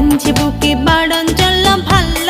গেঞ্জি বুকে বাড়ন চললাম ভাল্লা